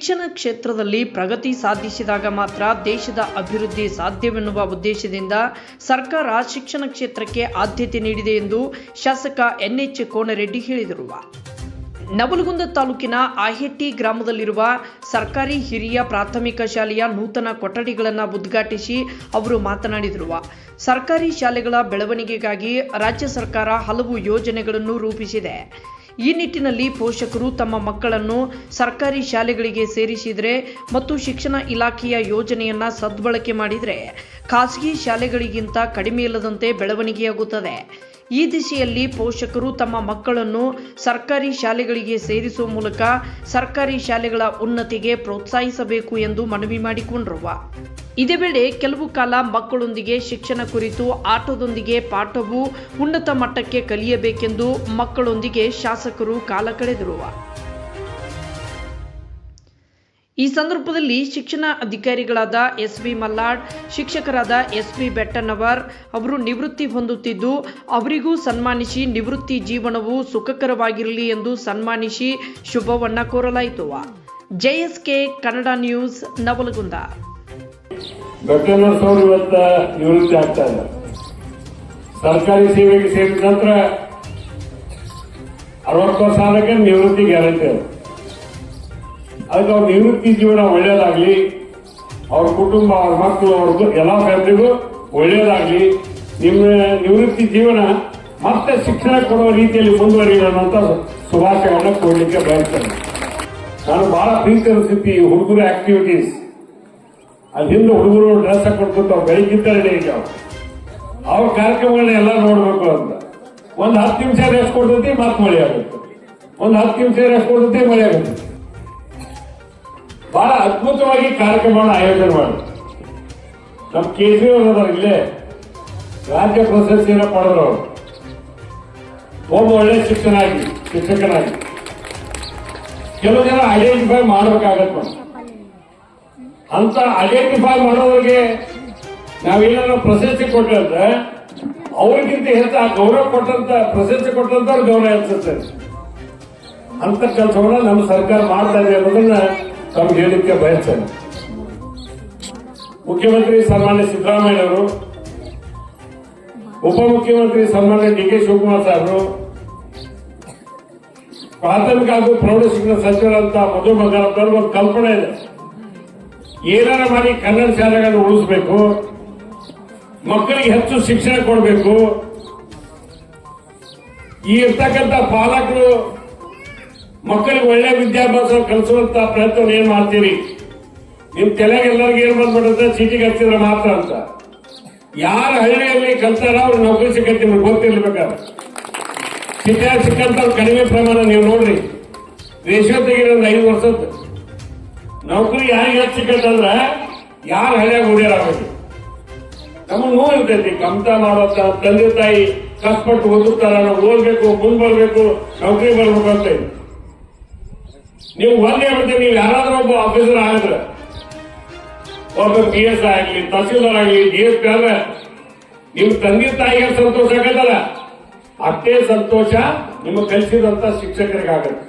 ಶಿಕ್ಷಣ ಕ್ಷೇತ್ರದಲ್ಲಿ ಪ್ರಗತಿ ಸಾಧಿಸಿದಾಗ ಮಾತ್ರ ದೇಶದ ಅಭಿವೃದ್ಧಿ ಸಾಧ್ಯವೆನ್ನುವ ಉದ್ದೇಶದಿಂದ ಸರ್ಕಾರ ಶಿಕ್ಷಣ ಕ್ಷೇತ್ರಕ್ಕೆ ಆದ್ಯತೆ ನೀಡಿದೆ ಎಂದು ಶಾಸಕ ಎನ್ಎಚ್ ಕೋನರೆಡ್ಡಿ ಹೇಳಿದರು. ನವಲಗುಂದ ತಾಲೂಕಿನ ಆಹೆಟ್ಟಿ ಗ್ರಾಮದಲ್ಲಿರುವ ಸರ್ಕಾರಿ ಹಿರಿಯ ಪ್ರಾಥಮಿಕ ಶಾಲೆಯ ನೂತನ ಕೊಠಡಿಗಳನ್ನು ಉದ್ಘಾಟಿಸಿ ಅವರು ಮಾತನಾಡಿದರು. ಸರ್ಕಾರಿ ಶಾಲೆಗಳ ಬೆಳವಣಿಗೆಗಾಗಿ ರಾಜ್ಯ ಸರ್ಕಾರ ಹಲವು ಯೋಜನೆಗಳನ್ನು ರೂಪಿಸಿದೆ. ಈ ನಿಟ್ಟಿನಲ್ಲಿ ಪೋಷಕರು ತಮ್ಮ ಮಕ್ಕಳನ್ನು ಸರ್ಕಾರಿ ಶಾಲೆಗಳಿಗೆ ಸೇರಿಸಿದರೆ ಮತ್ತು ಶಿಕ್ಷಣ ಇಲಾಖೆಯ ಯೋಜನೆಯನ್ನು ಸದ್ಬಳಕೆ ಮಾಡಿದರೆ ಖಾಸಗಿ ಶಾಲೆಗಳಿಗಿಂತ ಕಡಿಮೆ ಇಲ್ಲದಂತೆ ಬೆಳವಣಿಗೆಯಾಗುತ್ತದೆ. ಈ ದಿಶೆಯಲ್ಲಿ ಪೋಷಕರು ತಮ್ಮ ಮಕ್ಕಳನ್ನು ಸರ್ಕಾರಿ ಶಾಲೆಗಳಿಗೆ ಸೇರಿಸುವ ಮೂಲಕ ಸರ್ಕಾರಿ ಶಾಲೆಗಳ ಉನ್ನತಿಗೆ ಪ್ರೋತ್ಸಾಹಿಸಬೇಕು ಎಂದು ಮನವಿ ಮಾಡಿಕೊಂಡರು. ಇದೇ ವೇಳೆ ಕೆಲವು ಕಾಲ ಮಕ್ಕಳೊಂದಿಗೆ ಶಿಕ್ಷಣ ಕುರಿತು ಆಟದೊಂದಿಗೆ ಪಾಠವು ಉನ್ನತ ಮಟ್ಟಕ್ಕೆ ಕಲಿಯಬೇಕೆಂದು ಮಕ್ಕಳೊಂದಿಗೆ ಶಾಸಕರು ಕಾಲ ಕಳೆದರು. ಈ ಸಂದರ್ಭದಲ್ಲಿ ಶಿಕ್ಷಣ ಅಧಿಕಾರಿಗಳಾದ ಎಸ್ ವಿ ಮಲ್ಲಾಡ್, ಶಿಕ್ಷಕರಾದ ಎಸ್ ಬಿ ಬೆಟ್ಟನವರ್ ಅವರು ನಿವೃತ್ತಿ ಹೊಂದುತ್ತಿದ್ದು, ಅವರಿಗೂ ಸನ್ಮಾನಿಸಿ ನಿವೃತ್ತಿ ಜೀವನವು ಸುಖಕರವಾಗಿರಲಿ ಎಂದು ಸನ್ಮಾನಿಸಿ ಶುಭವನ್ನ ಕೋರಲಾಯಿತು. JSK Kannada news, Navalgund. ಬೆಟ್ಟನರ್ಸ್ ಅವರು ಇವತ್ತ ನಿವೃತ್ತಿ ಆಗ್ತಾ ಇಲ್ಲ ಸರ್ಕಾರಿ ಸೇವೆಗೆ ಸೇರಿದ ನಂತರ ಅರವತ್ತು ವರ್ಷ ಆದಕ್ಕೆ ನಿವೃತ್ತಿ ಗ್ಯಾರಂಟಿ ಅದು. ಅದಕ್ಕೆ ಅವ್ರ ನಿವೃತ್ತಿ ಜೀವನ ಒಳ್ಳೇದಾಗ್ಲಿ ಅವ್ರ ಕುಟುಂಬ, ಅವ್ರ ಮಕ್ಕಳು, ಅವ್ರದ್ದು ಎಲ್ಲ ಫ್ಯಾಮಿಲಿಗೂ ಒಳ್ಳೇದಾಗ್ಲಿ ನಿಮ್ಮ ನಿವೃತ್ತಿ ಜೀವನ ಮತ್ತೆ ಶಿಕ್ಷಣ ಕೊಡುವ ರೀತಿಯಲ್ಲಿ ಮುಂದುವರಿಯೋಣ ಶುಭಾಶಯವನ್ನು ಕೊಡಲಿಕ್ಕೆ ಬಯಸ್ತೇನೆ. ನಾನು ಬಹಳ ಪ್ರೀತಿ ಸ್ಥಿತಿ, ಹುಡುಗರ ಆಕ್ಟಿವಿಟೀಸ್ ಅಲ್ಲಿ ಹಿಂದೆ ಹುಡುಗರು ಡ್ರೆಸ್ ಹಾಕೊಡ್ಕೊತ ರೆಡಿ ಈಗ ಅವ್ರ. ಕಾರ್ಯಕ್ರಮಗಳನ್ನ ಎಲ್ಲ ನೋಡ್ಬೇಕು ಅಂತ. ಒಂದ್ ಹತ್ತು ನಿಮಿಷ ರೆಸ್ಟ್ ಕೊಡ್ತೈತಿ, ಮತ್ ಮಳೆ ಆಗುತ್ತೆ. ಒಂದ್ ಹತ್ತು ನಿಮಿಷ ರೆಸ್ಟ್ ಕೊಡ್ತೈತಿ, ಮಳೆ ಆಗುತ್ತೆ. ಬಹಳ ಅದ್ಭುತವಾಗಿ ಕಾರ್ಯಕ್ರಮವನ್ನು ಆಯೋಜನೆ ಮಾಡಿ ನಮ್ಮ ಕೇಜ್ರಿವಾಲ್ ಇಲ್ಲೇ, ರಾಜ್ಯ ಪ್ರಶಸ್ತಿಯನ್ನು ಪಡೆದ್ರು ಒಬ್ಬ ಒಳ್ಳೆ ಶಿಕ್ಷಕನಾಗಿ ಶಿಕ್ಷಕನಾಗಿ. ಕೆಲವು ಜನ ಐಡೆಂಟಿಫೈ ಮಾಡ್ಬೇಕಾಗತ್ತೆ. ಅಂತ ಐಡೆಂಟಿಫೈ ಮಾಡೋರಿಗೆ ನಾವೇನಾದ್ರು ಪ್ರಶಸ್ತಿ ಕೊಟ್ಟಂದ್ರೆ ಅವ್ರಿಗಿಂತ ಹೆಚ್ಚು ಆ ಗೌರವ ಕೊಟ್ಟಂತ ಪ್ರಶಸ್ತಿ ಕೊಟ್ಟಂತ ಗೌರವ ಹೆಚ್ಚುತ್ತೆ ಅಂತ ಕೆಲಸವನ್ನ ನಮ್ಮ ಸರ್ಕಾರ ಮಾಡ್ತಾ ಇದೆ ಅನ್ನೋದನ್ನ ತಮ್ಗೆ ಹೇಳಿಕ್ಕೆ ಬಯಸ್ತೇನೆ. ಮುಖ್ಯಮಂತ್ರಿ ಸನ್ಮಾನ್ಯ ಸಿದ್ದರಾಮಯ್ಯ ಅವರು, ಉಪಮುಖ್ಯಮಂತ್ರಿ ಸನ್ಮಾನ್ಯ ಡಿ ಕೆ ಶಿವಕುಮಾರ್ ಸಾಹೇಬರು, ಪ್ರಾಥಮಿಕ ಹಾಗೂ ಪ್ರೌಢಶಿಕ್ಷಣ ಸಚಿವರಂತ ಮಧು ಬಂಗಾರಪ್ಪ ಒಂದು ಕಲ್ಪನೆ ಇದೆ. ಏನಾರ ಮಾಡಿ ಕನ್ನಡ ಶಾಲೆಗಳನ್ನು ಉಳಿಸಬೇಕು, ಮಕ್ಕಳಿಗೆ ಹೆಚ್ಚು ಶಿಕ್ಷಣ ಕೊಡಬೇಕು. ಈ ಇರ್ತಕ್ಕಂಥ ಪಾಲಕರು ಮಕ್ಕಳಿಗೆ ಒಳ್ಳೆ ವಿದ್ಯಾಭ್ಯಾಸ ಕಲಿಸುವಂತ ಪ್ರಯತ್ನ ಏನ್ ಮಾಡ್ತೀರಿ? ನಿಮ್ ತಲೆಗೆ ಎಲ್ಲರಿಗೂ ಏನ್ ಬಂದ್ಬಿಡುತ್ತೆ? ಚೀಟಿಗೆ ಹಚ್ಚಿದ್ರೆ ಮಾತ್ರ ಅಂತ. ಯಾರ ಹಳ್ಳಿಯಲ್ಲಿ ಕಲ್ತಾರ ಅವ್ರು ನೌಕರಿ ಸಿಕ್ಕಂತ, ನಿಮ್ಗೆ ಗೊತ್ತಿರ್ಬೇಕಾದ್ರೆ. ಸಿಕ್ಕ ಸಿಕ್ಕಂತ ಕಡಿಮೆ ಪ್ರಮಾಣ ನೀವು ನೋಡ್ರಿ. ರೇಷನ್ ತೆಗಿರೋದು ಐದು ವರ್ಷದ್ದು. ನೌಕರಿ ಯಾರಿಗೆ ಹೆಚ್ಚು ಸಿಕ್ಕಂತಂದ್ರ ಯಾರ ಹಳೆ ಓಡ್ಯಾರಾಗಬೇಕು ನಮಗೆ ನೋವು ಇರ್ತೈತಿ ಕಮತ ಮಾಡೋದ ತಂದೆ ತಾಯಿ ಕಷ್ಟಪಟ್ಟು ಓದುತ್ತಾರ ನಾವು ಓದ್ಬೇಕು ಮುಂದ್ ಬರ್ಬೇಕು ನೌಕರಿ ಬರ್ಬೇಕು ಅಂತ. ನೀವು ಒಂದೇ ಮತ್ತೆ ನೀವು ಯಾರಾದ್ರೂ ಒಬ್ಬ ಆಫೀಸರ್ ಆಗಿದ್ರೆ, ಒಬ್ಬ ಪಿ ಎಸ್ ಆಗ್ಲಿ, ತಹಸೀಲ್ದಾರ್ ಆಗ್ಲಿ ಡಿ ಎಸ್ ಪಿ ಆದ್ರೆ ನಿಮ್ ತಂದೆ ತಾಯಿಗೆ ಸಂತೋಷ ಆಗತ್ತಲ್ಲ ಅಷ್ಟೇ ಸಂತೋಷ ನಿಮ್ಮ ಕಲಿಸಿದಂತ ಶಿಕ್ಷಕರಿಗೆ ಆಗತ್ತೆ